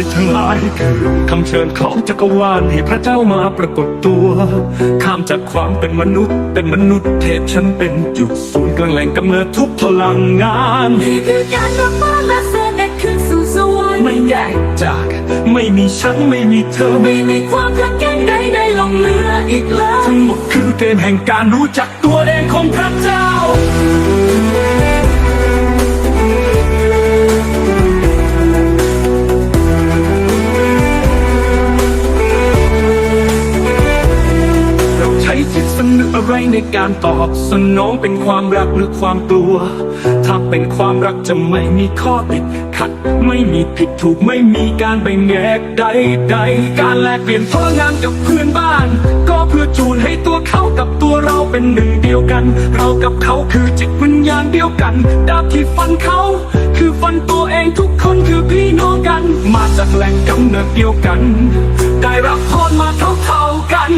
ฤทธิ์ทั้งหลายคือคำเชิญของจักรวาลให้พระเจ้ามาปรากฏตัว ข้ามจากความเป็นมนุษย์ เป็นมนุษย์เทพฉันเป็นจุดศูนย์กลางแหล่งกำเนิดทุกพลังงานนี่คือการกลับบ้านและเสด็จขึ้นสู่สวรรค์ไม่แยกจาก ไม่มีฉันไม่มีเธอไม่ไม่มีความขัดแย้งใดใดๆหลงเหลืออีกแล้วทั้งหมดคือเกมแห่งการรู้จักตัวเองของพระเจ้าเรา ช้จิตสนึกอะไรในการตอบสนองเป็นความรักหรือความกลัว ถ้าเป็นความรักจะไม่มีข้อติดขัด ไม่มีผิดถูกไม่มีการไปแงกใดใดๆการแลกเปลี่ยนพลังงานกับเพื่อนบ้าน ก็เพื่อจูนให้ตัวเขากับตัวเราเป็นหนึ่งเดียวกัน เรากับเขาคือจิตวิญญาณเดียวกันดาบที่ฟันเขา คือฟันตัวเองทุกคนคือพี่น้องกัน มาจากแหล่งกำเนิดเดียวกัน ได้รับพรมาเท่าเท่ากัน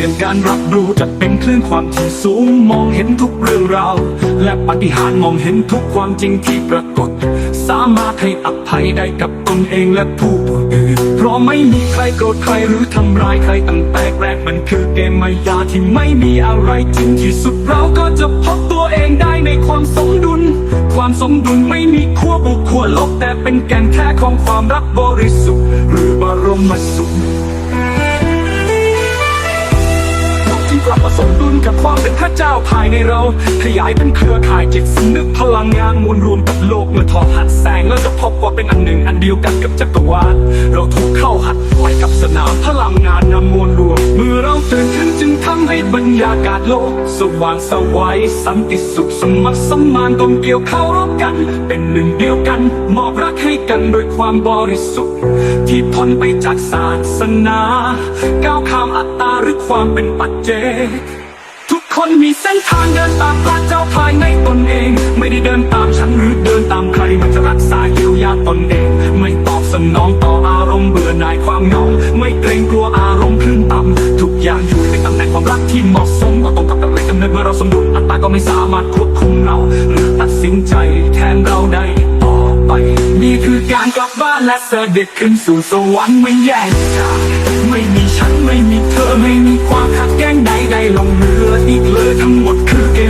เปลี่ยนการรับรู้จะเป็นคลื่นความที่สูง มองเห็นทุกเรื่องราว และปฏิหารมองเห็นทุกความจริงที่ปรากฏ สามารถให้อภัยได้กับตนเองและผู้อื่นเพราะไม่มีใครโกรธใครหรือทำร้ายใครตั้งแต่แรกมันคือเกมมายาที่ไม่มีอะไรจริงที่สุดเราก็จะพบตัวเองได้ในความสมดุล ความสมดุลไม่มีขั้วบวกขั้วลบแต่เป็นแก่นแท้ของความรักบริสุทธิ์หรือบรมสุข เจ้าภายในเรา ขยายเป็นเครือข่ายจิตสำนึกพลังงานมวลรวมกับโลกเมื่อทอดหัดแสงแล้วจะพบว่าเป็นอันหนึ่งอันเดียวกันกับจักรวาลเราถูกเข้าหัดไว้กับสนามพลังงานนำมวลรวม เมื่อเราตื่นขึ้นจึงทำให้บรรยากาศโลก สว่างสวัยสันติสุขสมัครสมานกลมเกลียวเข้ารบกัน เป็นหนึ่งเดียวกันมอบรักให้กันโดยความบริสุทธิ์ ที่พ้นไปจากศาสนา ก้าวข้ามอัตตาหรือความเป็นปัจเจก คนมีเส้นทางเดินตามพระเจ้าภายในตนเอง ไม่ได้เดินตามฉันหรือเดินตามใครมันจะรักษาเยียวยาตนเอง ไม่ตอบสนองต่ออารมณ์เบื่อหน่ายความเหงาไม่เกรงกลัวอารมณ์คลื่นต่ำทุกอย่างอยู่ในตำแหน่งความรักที่เหมาะสมก็ตรงกับตำแหน่งกำเนิดเมื่อเราสมดุลอัตตาก็ไม่สามารถควบคุมเรา หรือตัดสินใจแทนเราได้ต่อไปนี่คือการกลับบ้านและเสด็จขึ้นสู่สวรรค์ไม่แยกจากไม่มีฉันไม่มีเธอไม่มีความขัดแย้งใด ไงลงเหลืออีกเลยทั้งหมดคือเกม